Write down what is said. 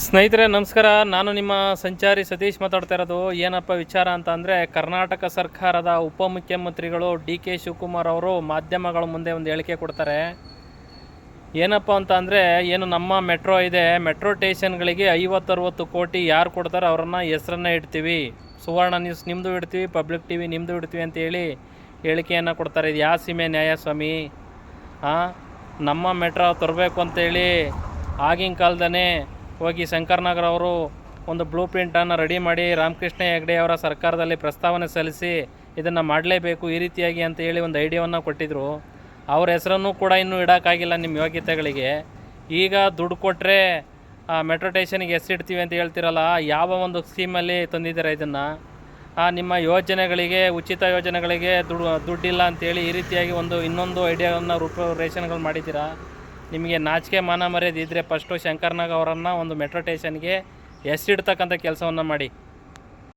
ಸ್ನೇಹಿತರೆ, ನಮಸ್ಕಾರ. ನಾನು ನಿಮ್ಮ ಸಂಚಾರಿ ಸತೀಶ್ ಮಾತಾಡ್ತಾ ಇರೋದು. ಏನಪ್ಪ ವಿಚಾರ ಅಂತ ಅಂದರೆ, ಕರ್ನಾಟಕ ಸರ್ಕಾರದ ಉಪಮುಖ್ಯಮಂತ್ರಿಗಳು ಡಿ ಕೆ ಶಿವಕುಮಾರ್ ಅವರು ಮಾಧ್ಯಮಗಳ ಮುಂದೆ ಒಂದು ಹೇಳಿಕೆ ಕೊಡ್ತಾರೆ. ಏನಪ್ಪ ಅಂತ ಅಂದರೆ, ಏನು ನಮ್ಮ ಮೆಟ್ರೋ ಇದೆ. ಮೆಟ್ರೋ ಸ್ಟೇಷನ್ಗಳಿಗೆ ಐವತ್ತರವತ್ತು ಕೋಟಿ ಯಾರು ಕೊಡ್ತಾರೋ ಅವರನ್ನು ಹೆಸರನ್ನ ಇಡ್ತೀವಿ. ಸುವರ್ಣ ನ್ಯೂಸ್ ನಿಮ್ಮದು ಇಡ್ತೀವಿ, ಪಬ್ಲಿಕ್ ಟಿ ವಿ ನಿಮ್ಮದು ಇಡ್ತೀವಿ ಅಂತೇಳಿ ಹೇಳಿಕೆಯನ್ನು ಕೊಡ್ತಾರೆ. ಇದು ಯಾವ ಸೀಮೆ ನ್ಯಾಯಸ್ವಾಮಿ ಹಾಂ ನಮ್ಮ ಮೆಟ್ರೋ ತರಬೇಕು ಅಂತೇಳಿ ಆಗಿನ ಕಾಲದನೇ ಹೋಗಿ ಶಂಕರ್ನಗರ್ ಅವರು ಒಂದು ಬ್ಲೂ ಪ್ರಿಂಟನ್ನು ರೆಡಿ ಮಾಡಿ ರಾಮಕೃಷ್ಣ ಹೆಗ್ಡೆ ಅವರ ಸರ್ಕಾರದಲ್ಲಿ ಪ್ರಸ್ತಾವನೆ ಸಲ್ಲಿಸಿ ಇದನ್ನು ಮಾಡಲೇಬೇಕು ಈ ರೀತಿಯಾಗಿ ಅಂತ ಹೇಳಿ ಒಂದು ಐಡಿಯಾವನ್ನು ಕೊಟ್ಟಿದ್ದರು ಅವ್ರ ಹೆಸರನ್ನು ಕೂಡ ಇನ್ನೂ ಇಡೋಕ್ಕಾಗಿಲ್ಲ ನಿಮ್ಮ ಯೋಗ್ಯತೆಗಳಿಗೆ. ಈಗ ದುಡ್ಡು ಕೊಟ್ಟರೆ ಮೆಟ್ರೋ ಸ್ಟೇಷನ್ಗೆ ಹೆಸರಿಡ್ತೀವಿ ಅಂತ ಹೇಳ್ತಿರಲ್ಲ ಯಾವ ಒಂದು ಸ್ಕೀಮಲ್ಲಿ ತಂದಿದ್ದೀರಾ ಇದನ್ನು? ನಿಮ್ಮ ಯೋಜನೆಗಳಿಗೆ, ಉಚಿತ ಯೋಜನೆಗಳಿಗೆ ದುಡ್ಡು ದುಡ್ಡಿಲ್ಲ ಅಂತೇಳಿ ಈ ರೀತಿಯಾಗಿ ಒಂದು ಇನ್ನೊಂದು ಐಡಿಯಾವನ್ನು ರೂಪ, ರೇಷನ್ಗಳು ಮಾಡಿದ್ದೀರಾ? ನಿಮಗೆ ನಾಚಿಕೆ ಮಾನ ಮರ್ಯಾದೆ ಇದ್ದರೆ ಫಸ್ಟು ಶಂಕರ್ನಾಗ್ ಅವರನ್ನು ಒಂದು ಮೆಟ್ರೋ ಸ್ಟೇಷನ್ಗೆ ಹೆಸರಿಡ್ತಕ್ಕಂಥ ಕೆಲಸವನ್ನು ಮಾಡಿ.